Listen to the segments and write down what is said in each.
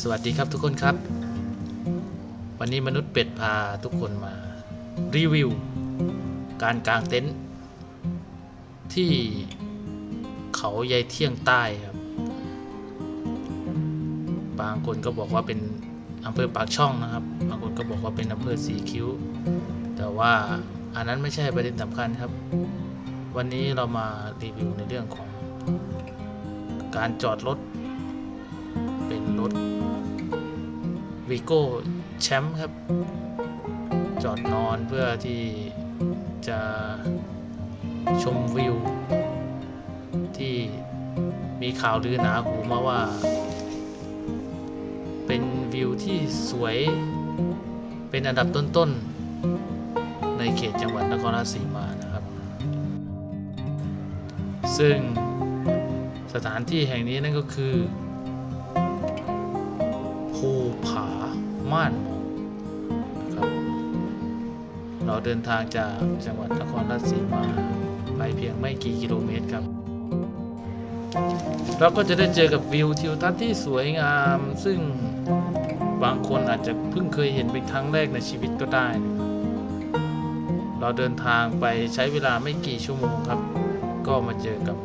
สวัสดีครับทุกคนครับ วันนี้มนุษย์เป็ดพาทุกคนมารีวิว การกางเต็นท์ที่เขายายเที่ยงใต้ครับ บางคนก็บอกว่าเป็นอำเภอปากช่องนะครับ บางคนก็บอกว่าเป็นอำเภอสีคิ้ว แต่ว่าอันนั้นไม่ใช่ประเด็นสำคัญครับ วันนี้เรามารีวิวในเรื่องของการจอดรถเป็นรถ วีโก้แชมป์ครับ จอดนอนเพื่อที่จะชมวิว ที่มีข่าวลือหนาหูมาว่า เป็นวิวที่สวยเป็นอันดับต้นๆ ในเขตจังหวัดนครราชสีมานะครับ ซึ่งสถานที่แห่งนี้นั่นก็คือ ภูผาม่านหมอกนะครับเราเดินทางจากจังหวัดนครราชสีมาไปเพียงไม่กี่กิโลเมตรครับเราก็จะได้เจอกับวิวทิวทัศน์ที่สวยงาม ซึ่งบางคนอาจจะเพิ่งเคยเห็นเป็นครั้งแรกในชีวิตก็ได้นะครับเราเดินทางไปใช้เวลาไม่กี่ชั่วโมงครับ ก็มาเจอกับ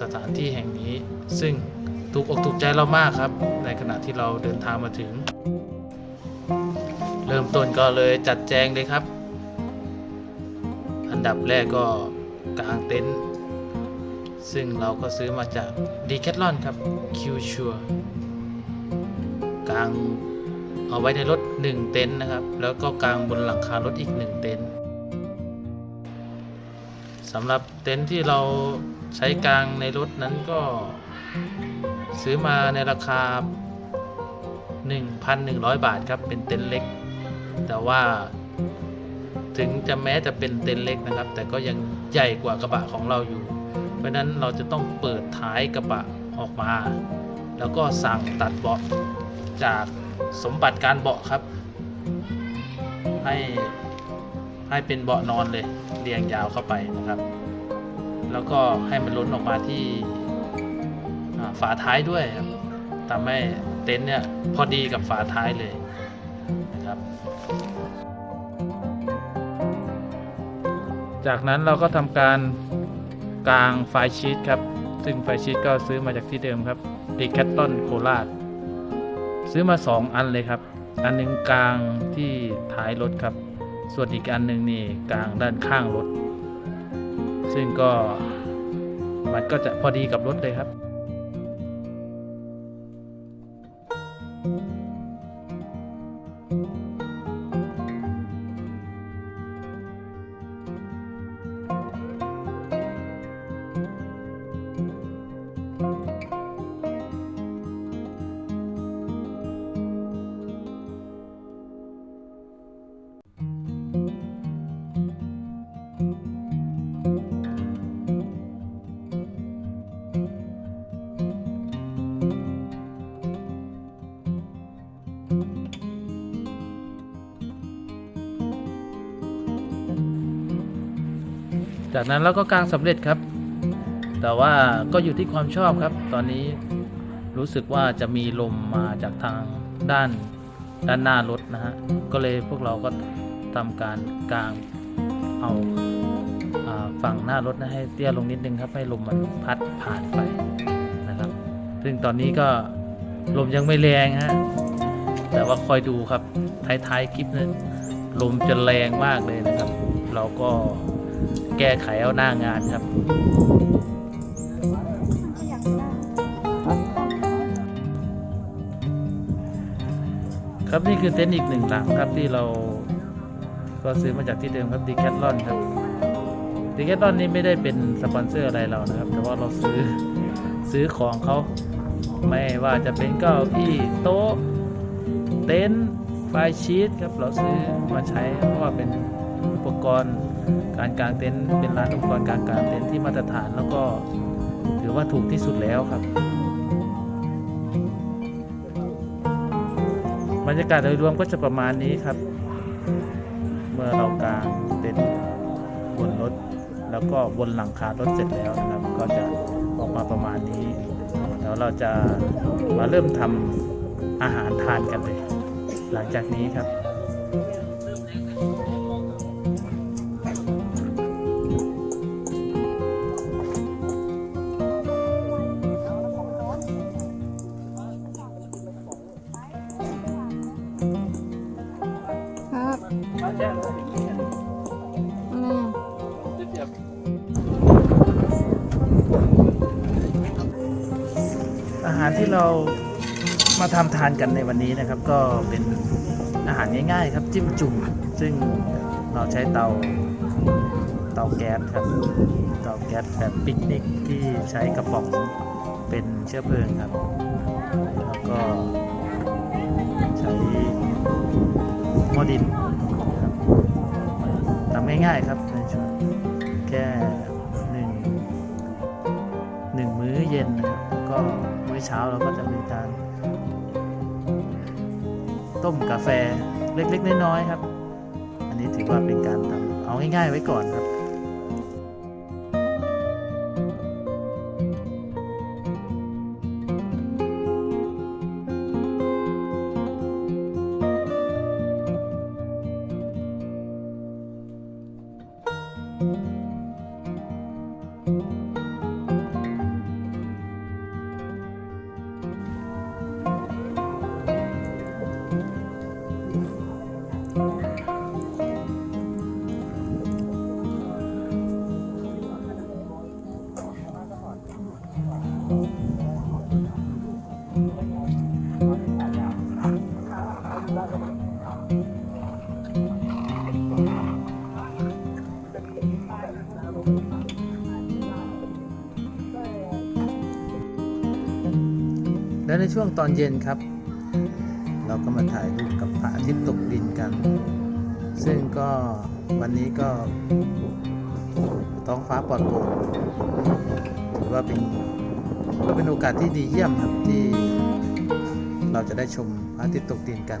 สถานที่แห่งนี้ซึ่ง ถูกอกถูกใจเรามากครับ ในขณะที่เราเดินทางมาถึง เริ่มต้นก็เลยจัดแจงเลยครับ อันดับแรกก็กางเต็นท์ซึ่งเราก็ซื้อมาจากดีแคทลอนครับคิวชัวกางเอาไว้ในรถ 1 เต็นท์นะครับ แล้วก็กางบนหลังคารถอีก 1 เต็นท์สำหรับเต็นท์ที่เราใช้กางในรถนั้นก็ ซื้อมาในราคา 1,100 บาทครับเป็นเต็นท์เล็ก แต่ว่าถึงจะแม้จะเป็นเต็นท์เล็กนะครับ แต่ก็ยังใหญ่กว่ากระบะของเราอยู่ เพราะนั้นเราจะต้องเปิดท้ายกระบะออกมา แล้วก็สั่งตัดเบาะจากสมบัติการเบาะครับ ให้ให้เป็นเบาะนอนเลยเรียงยาวเข้าไปนะครับ แล้วก็ให้มันล้นออกมาที่ ฝาท้ายด้วยครับทำให้เต็นท์เนี่ยพอดีกับฝาท้ายเลยนะครับ จากนั้นเราก็ทำการกางไฟชีตครับ ซึ่งไฟชีตก็ซื้อมาจากที่เดิมครับดีแคตตอนโคราชซื้อมา 2 อันเลยครับ อันหนึงกลางที่ท้ายรถครับ ส่วนอีกอันหนึงนี่กลางด้านข้างรถ ซึ่งก็มันก็จะพอดีกับรถเลยครับ จากนั้นเราก็กางสำเร็จครับ แต่ว่าก็อยู่ที่ความชอบครับ ตอนนี้รู้สึกว่าจะมีลมมาจากทางด้านด้านหน้ารถนะฮะ ก็เลยพวกเราก็ทำการกางเอาฝั่งหน้ารถนะให้เตี้ยลงนิดนึงครับ ให้ลมมันพัดผ่านไปนะครับ ซึ่งตอนนี้ก็ลมยังไม่แรงฮะ แต่ว่าคอยดูครับท้ายๆคลิปนั้นลมจะแรงมากเลยนะครับ เราก็ แก้ไขเอาหน้างานครับ ครับนี่คือเต็นท์อีกหนึ่งหลังครับที่เราก็ซื้อมาจากที่เดิมครับดีแคทลอนครับดีแคทลอนนี่ไม่ได้เป็นสปอนเซอร์อะไรเรานะครับ แต่ว่าเราซื้อซื้อของเขาไม่ว่าจะเป็นเก้าอี้โต๊ะเต็นท์ไฟชีตครับเราซื้อมาใช้เพราะว่าเป็นอุปกรณ์ การกางเต็นท์เป็นร้านอุปกรณ์การกางเต็นท์ที่มาตรฐานแล้วก็ถือว่าถูกที่สุดแล้วครับ บรรยากาศโดยรวมก็จะประมาณนี้ครับ เมื่อเรากางเต็นท์บนรถแล้วก็บนหลังคารถเสร็จแล้วนะครับ ก็จะออกมาประมาณนี้แล้วเราจะมาเริ่มทอาหารทานกันเลย หลังจากนี้ครับครับ อาหารที่เรามาทำทานกันในวันนี้นะครับ ก็เป็นอาหารง่ายๆครับจิ้มจุ่มซึ่งเราใช้เตาเตาแก๊สครับเตาแก๊สแบบปิกนิกที่ใช้กระป๋องเป็นเชื้อเพลิงครับ แล้วก็ใช้หม้อดินทำง่ายๆครับใน แค่หนึ่งหนึ่งมื้อเย็นนะครับแล้วก็มื้อเช้าเราก็จะมีการต้มกาแฟเล็กๆน้อยๆครับ อันนี้ถือว่าเป็นการทำเอาง่ายๆไว้ก่อนครับ แล้วในช่วงตอนเย็นครับ เราก็มาถ่ายรูปกับพระอาทิตย์ตกดินกัน ซึ่งก็วันนี้ก็ท้องฟ้าปลอดโปร่งถือว่าเป็นก็เป็นโอกาสที่ดีเยี่ยมครับที่เราจะได้ชมพระอาทิตย์ตกดินกัน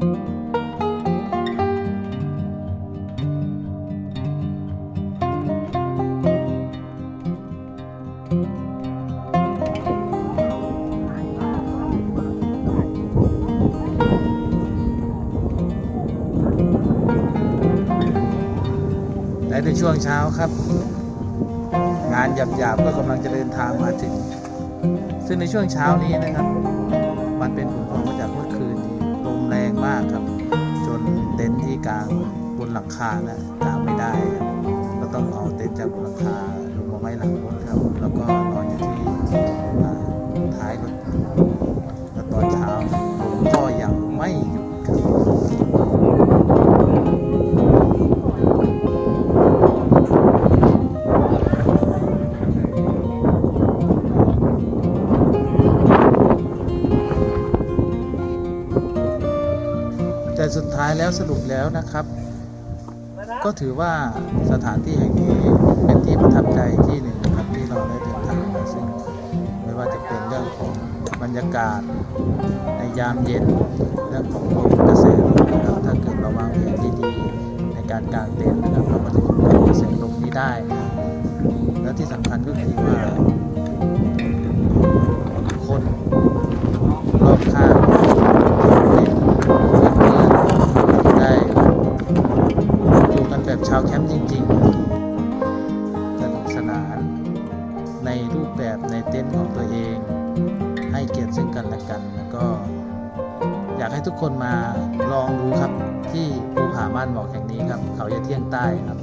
และในช่วงเช้าครับ งานหยาบๆก็กำลังจะเดินทางมาถึง ซึ่งในช่วงเช้านี้นะครับ มันเป็นผล มากครับ จนเต็นท์ที่กลางบนหลังคานะกลางไม่ได้ครับก็ต้องเอาเต็นท์จากบนหลังคาลงมาไว้หลังรถ สุดท้ายแล้วสรุปแล้วนะครับ ก็ถือว่าสถานที่แห่งนี้เป็นที่ประทับใจที่หนึ่งครับที่เราได้เดินทางมาซึ่งไม่ว่าจะเป็นเรื่องของบรรยากาศในยามเย็นเรื่องของลมกระแสลมนะครับถ้าเกิดเราวางแผนดีๆในการกางเต็นาวแคมป์จริงๆสนุกสนานในรูปแบบในเต็นท์ของตัวเอง ให้เกียรติซึ่งกันและกันแล้วก็อยากให้ทุกคนมาลองดูครับที่ภูผาม่านหมอกแห่งนี้ครับ เขายะเที่ยงใต้ครับ